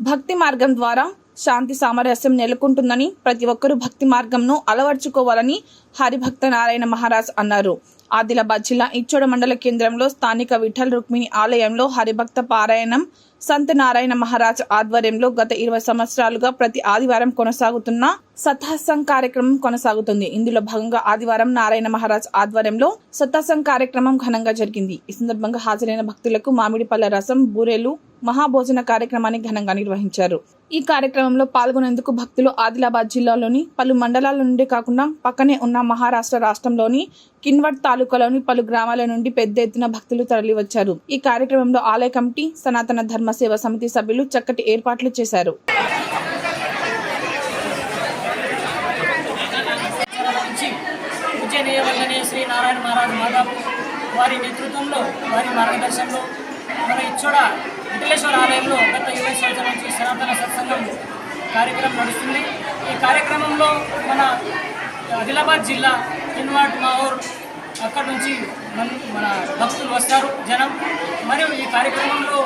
భక్తి మార్గం ద్వారా శాంతి సామరస్యం నెలకొంటుందని ప్రతి ఒక్కరూ భక్తి మార్గంను అలవర్చుకోవాలని హరిభక్త నారాయణ మహారాజ్ అన్నారు. ఆదిలాబాద్ జిల్లా ఇచ్చోడ మండల కేంద్రంలో స్థానిక విఠల్ రుక్మిణి ఆలయంలో హరిభక్త పారాయణం సంత నారాయణ మహారాజ్ ఆధ్వర్యంలో గత ఇరవై సంవత్సరాలుగా ప్రతి ఆదివారం కొనసాగుతున్న సత్సంగ్ కార్యక్రమం కొనసాగుతుంది. ఇందులో భాగంగా ఆదివారం నారాయణ మహారాజ్ ఆధ్వర్యంలో సతాసం కార్యక్రమం ఘనంగా జరిగింది. ఈ సందర్భంగా హాజరైన భక్తులకు మామిడి పళ్ళ రసం బూరెలు మహాభోజన కార్యక్రమాన్ని ఘనంగా నిర్వహించారు. ఈ కార్యక్రమంలో పాల్గొనేందుకు భక్తులు ఆదిలాబాద్ జిల్లాలోని పలు మండలాల నుండి కాకుండా పక్కనే ఉన్న మహారాష్ట్ర రాష్ట్రంలోని కిన్వట్ తాలూకాలోని పలు గ్రామాల నుండి పెద్ద ఎత్తున భక్తులు తరలివచ్చారు. ఈ కార్యక్రమంలో ఆలయ కమిటీ సనాతన ధర్మ సేవ సమితి సభ్యులు చక్కటి ఏర్పాట్లు చేశారు. శ్రీ నారాయణ మహారాజ్ వారి నేతృత్వంలో వారి మార్గదర్శనంలో మన ఇచ్చోడ వెంకటేశ్వర ఆలయంలో గత ఇరవై సంవత్సరాల నుంచి సనాతన సత్సంగం కార్యక్రమం నడుస్తుంది. ఈ కార్యక్రమంలో మన ఆదిలాబాద్ జిల్లా ఇన్వాట్ మాహూర్ అక్కడ నుంచి మన మన భక్తులు వస్తారు జనం. మరియు ఈ కార్యక్రమంలో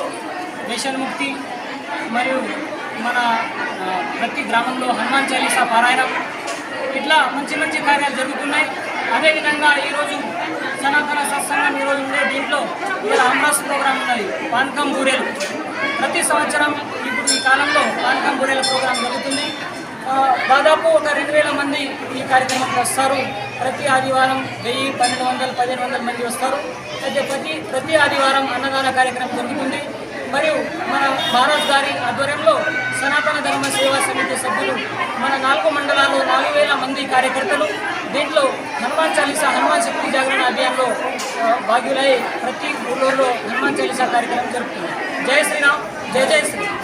దేశముక్తి మరియు మన ప్రతి గ్రామంలో హనుమాన్ చాలీసా పారాయణం. ఇట్లా మంచి మంచి కార్యాలు జరుగుతున్నాయి. అదేవిధంగా ఈరోజు సనాతన సత్సంగం ఈరోజు ఉండే దీంట్లో పానకం బూరెలు. ప్రతి సంవత్సరం ఇప్పుడు ఈ కాలంలో పానకం బూరెల ప్రోగ్రాం జరుగుతుంది. దాదాపు ఒక రెండు వేల మంది ఈ కార్యక్రమానికి వస్తారు. ప్రతి ఆదివారం వెయ్యి పన్నెండు వందలు పదిహేను వందల మంది వస్తారు. అయితే ప్రతి ప్రతి ఆదివారం అన్నదాన కార్యక్రమం జరుగుతుంది. మరియు మన భారత్ గారి ఆధ్వర్యంలో సనాతన ధర్మ సేవా సమితి సభ్యులు మన నాలుగు మండలాల్లో నాలుగు వేల మంది కార్యకర్తలు దీంట్లో హనుమాన్ చాలీసా హనుమాన్ శక్తి జాగరణ అభియాన్లో భాగ్యులై ప్రతి ఊళ్ళో హనుమాన్ చాలీసా కార్యక్రమం జరుగుతుంది జై శ్రీరామ్. జై జై శ్రీ